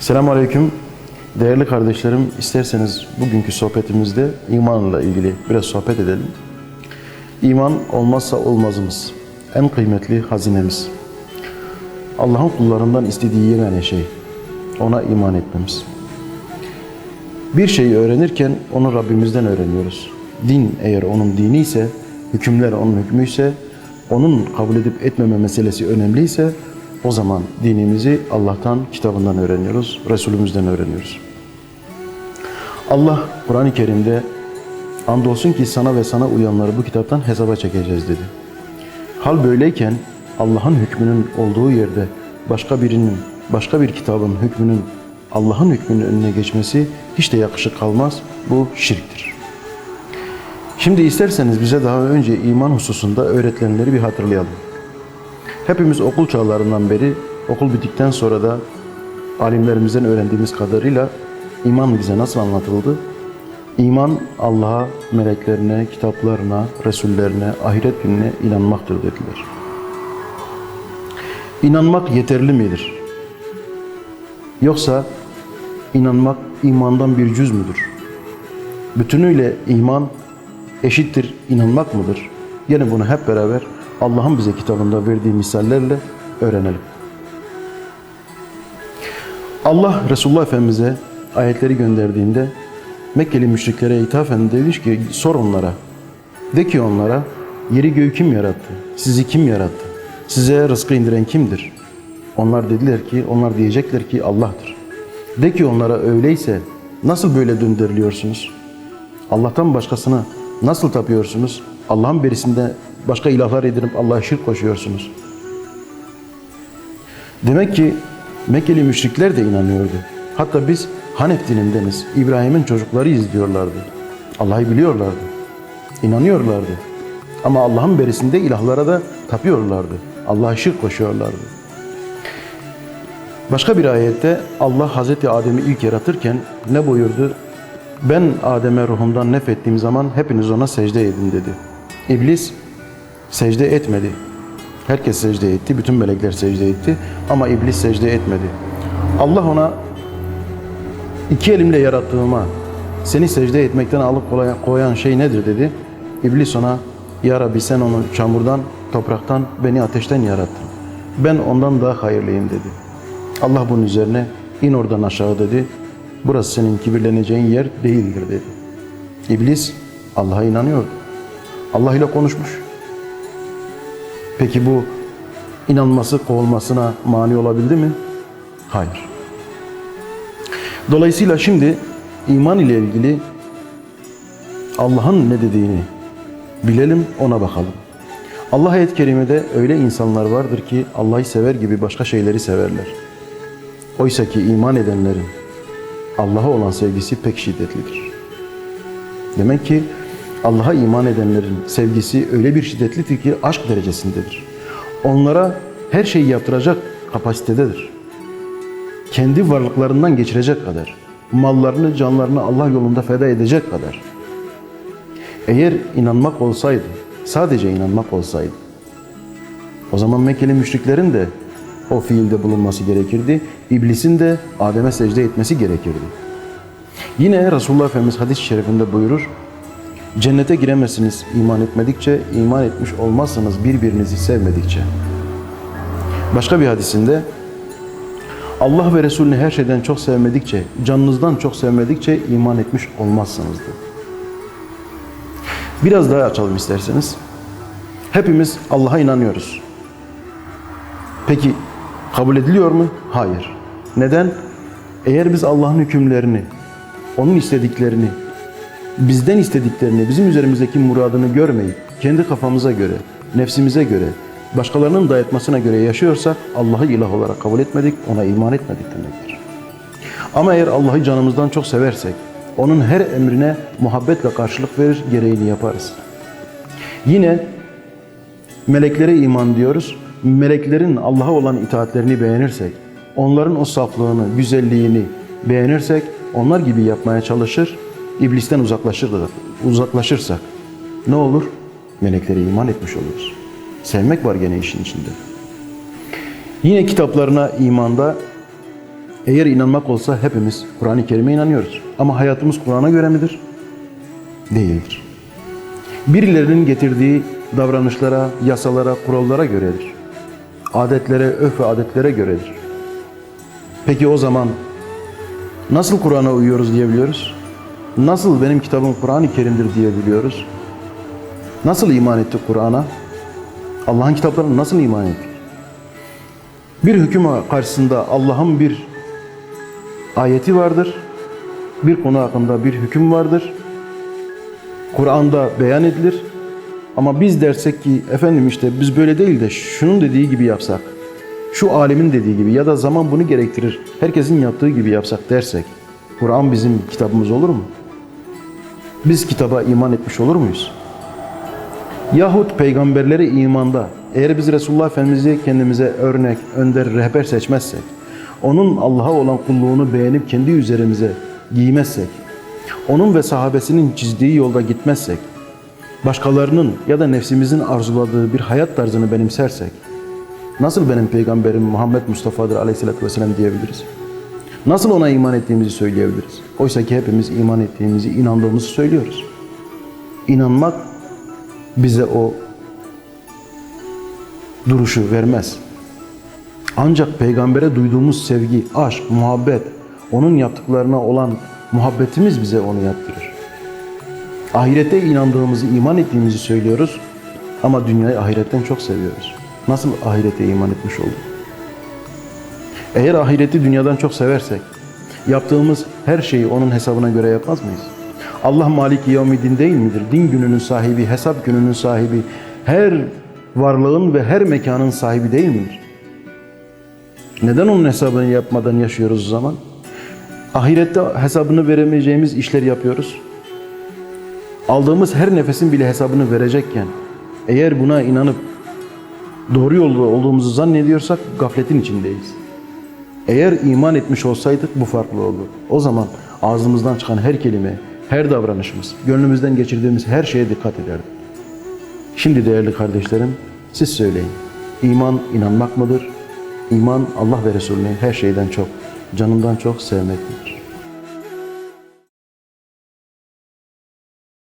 Selamun Aleyküm. Değerli kardeşlerim, isterseniz bugünkü sohbetimizde imanla ilgili biraz sohbet edelim. İman olmazsa olmazımız, en kıymetli hazinemiz. Allah'ın kullarından istediği yegane şey, ona iman etmemiz. Bir şeyi öğrenirken onu Rabbimizden öğreniyoruz. Din eğer onun dini ise, hükümler onun hükmü ise, onun kabul edip etmeme meselesi önemliyse o zaman dinimizi Allah'tan, kitabından öğreniyoruz, Resulümüzden öğreniyoruz. Allah Kur'an-ı Kerim'de andolsun ki sana ve sana uyanları bu kitaptan hesaba çekeceğiz dedi. Hal böyleyken Allah'ın hükmünün olduğu yerde başka birinin, başka bir kitabın hükmünün Allah'ın hükmünün önüne geçmesi hiç de yakışık kalmaz. Bu şirktir. Şimdi isterseniz bize daha önce iman hususunda öğretilenleri bir hatırlayalım. Hepimiz okul çağlarından beri, okul bittikten sonra da alimlerimizden öğrendiğimiz kadarıyla iman bize nasıl anlatıldı? İman Allah'a, meleklerine, kitaplarına, resullerine, ahiret gününe inanmaktır dediler. İnanmak yeterli midir? Yoksa inanmak imandan bir cüz müdür? Bütünüyle iman eşittir inanmak mıdır? Yine bunu hep beraber Allah'ın bize kitabında verdiği misallerle öğrenelim. Allah Resulullah Efendimiz'e ayetleri gönderdiğinde Mekkeli müşriklere ithafen demiş ki sor onlara. De ki onlara yeri göğü kim yarattı? Sizi kim yarattı? Size rızkı indiren kimdir? Onlar dediler ki, onlar diyecekler ki Allah'tır. De ki onlara öyleyse nasıl böyle döndürülüyorsunuz? Allah'tan başkasına nasıl tapıyorsunuz? Allah'ın berisinde başka ilahlar edinip Allah'a şirk koşuyorsunuz. Demek ki Mekkeli müşrikler de inanıyordu. Hatta biz Hanef dinindeniz, İbrahim'in çocuklarıyız diyorlardı. Allah'ı biliyorlardı. İnanıyorlardı. Ama Allah'ın berisinde ilahlara da tapıyorlardı. Allah'a şirk koşuyorlardı. Başka bir ayette Allah Hazreti Adem'i ilk yaratırken ne buyurdu? Ben Adem'e ruhumdan nefettiğim zaman hepiniz ona secde edin dedi. İblis secde etmedi. Herkes secde etti, bütün melekler secde etti ama iblis secde etmedi. Allah ona iki elimle yarattığıma seni secde etmekten alıp koyan şey nedir dedi. İblis ona ya Rabbi sen onu çamurdan, topraktan, beni ateşten yarattın. Ben ondan daha hayırlıyım dedi. Allah bunun üzerine in oradan aşağı dedi. Burası senin kibirleneceğin yer değildir dedi. İblis Allah'a inanıyordu. Allah ile konuşmuş. Peki bu inanması kovulmasına mani olabildi mi? Hayır. Dolayısıyla şimdi iman ile ilgili Allah'ın ne dediğini bilelim, ona bakalım. Allah ayet-i kerimede öyle insanlar vardır ki Allah'ı sever gibi başka şeyleri severler. Oysa ki iman edenlerin Allah'a olan sevgisi pek şiddetlidir. Demek ki Allah'a iman edenlerin sevgisi öyle bir şiddetlidir ki aşk derecesindedir. Onlara her şeyi yaptıracak kapasitededir. Kendi varlıklarından geçirecek kadar, mallarını, canlarını Allah yolunda feda edecek kadar. Eğer inanmak olsaydı, sadece inanmak olsaydı, o zaman Mekkeli müşriklerin de o fiilde bulunması gerekirdi. İblisin de Adem'e secde etmesi gerekirdi. Yine Resulullah Efendimiz hadis-i şerifinde buyurur, Cennete giremezsiniz iman etmedikçe, iman etmiş olmazsanız birbirinizi sevmedikçe. Başka bir hadisinde Allah ve Resulünü her şeyden çok sevmedikçe, canınızdan çok sevmedikçe iman etmiş olmazsınız dedi. Biraz daha açalım isterseniz. Hepimiz Allah'a inanıyoruz. Peki kabul ediliyor mu? Hayır. Neden? Eğer biz Allah'ın hükümlerini, onun istediklerini, bizden istediklerini, bizim üzerimizdeki muradını görmeyip kendi kafamıza göre, nefsimize göre, başkalarının dayatmasına göre yaşıyorsak Allah'ı ilah olarak kabul etmedik, ona iman etmedik demektir. Ama eğer Allah'ı canımızdan çok seversek, onun her emrine muhabbetle karşılık verir, gereğini yaparız. Yine meleklere iman diyoruz. Meleklerin Allah'a olan itaatlerini beğenirsek, onların o saflığını, güzelliğini beğenirsek, onlar gibi yapmaya çalışır, İblisten uzaklaşır, uzaklaşırsak ne olur? Meleklere iman etmiş oluruz. Sevmek var gene işin içinde. Yine kitaplarına imanda Eğer inanmak olsa hepimiz Kur'an-ı Kerim'e inanıyoruz. Ama hayatımız Kur'an'a göre midir? Değildir. Birilerinin getirdiği davranışlara, yasalara, kurallara göredir. Adetlere, öf ve adetlere göredir. Peki o zaman nasıl Kur'an'a uyuyoruz diyebiliyoruz? Nasıl benim kitabım Kur'an-ı Kerim'dir diyebiliyoruz? Nasıl iman ettik Kur'an'a? Allah'ın kitaplarına nasıl iman ettik? Bir hüküm karşısında Allah'ın bir ayeti vardır. Bir konu hakkında bir hüküm vardır. Kur'an'da beyan edilir. Ama biz dersek ki efendim işte biz böyle değil de şunun dediği gibi yapsak, şu alimin dediği gibi ya da zaman bunu gerektirir, herkesin yaptığı gibi yapsak dersek, Kur'an bizim kitabımız olur mu? Biz kitaba iman etmiş olur muyuz? Yahut peygamberlere imanda, eğer biz Resulullah Efendimiz'i kendimize örnek, önder, rehber seçmezsek, onun Allah'a olan kulluğunu beğenip kendi üzerimize giymezsek, onun ve sahabesinin çizdiği yolda gitmezsek, başkalarının ya da nefsimizin arzuladığı bir hayat tarzını benimsersek, nasıl benim peygamberim Muhammed Mustafa'dır aleyhissalatü vesselam diyebiliriz? Nasıl ona iman ettiğimizi söyleyebiliriz? Oysa ki hepimiz iman ettiğimizi, inandığımızı söylüyoruz. İnanmak bize o duruşu vermez. Ancak peygambere duyduğumuz sevgi, aşk, muhabbet, onun yaptıklarına olan muhabbetimiz bize onu yaptırır. Ahirete inandığımızı, iman ettiğimizi söylüyoruz ama dünyayı ahiretten çok seviyoruz. Nasıl ahirete iman etmiş olduk? Eğer ahireti dünyadan çok seversek, yaptığımız her şeyi onun hesabına göre yapmaz mıyız? Allah Maliki Yevmiddin değil midir? Din gününün sahibi, hesap gününün sahibi, her varlığın ve her mekanın sahibi değil midir? Neden onun hesabını yapmadan yaşıyoruz o zaman? Ahirette hesabını veremeyeceğimiz işler yapıyoruz. Aldığımız her nefesin bile hesabını verecekken, eğer buna inanıp doğru yolda olduğumuzu zannediyorsak gafletin içindeyiz. Eğer iman etmiş olsaydık bu farklı olurdu. O zaman ağzımızdan çıkan her kelime, her davranışımız, gönlümüzden geçirdiğimiz her şeye dikkat ederdik. Şimdi değerli kardeşlerim, siz söyleyin. İman inanmak mıdır? İman Allah ve Resulüne her şeyden çok, canından çok sevmektir.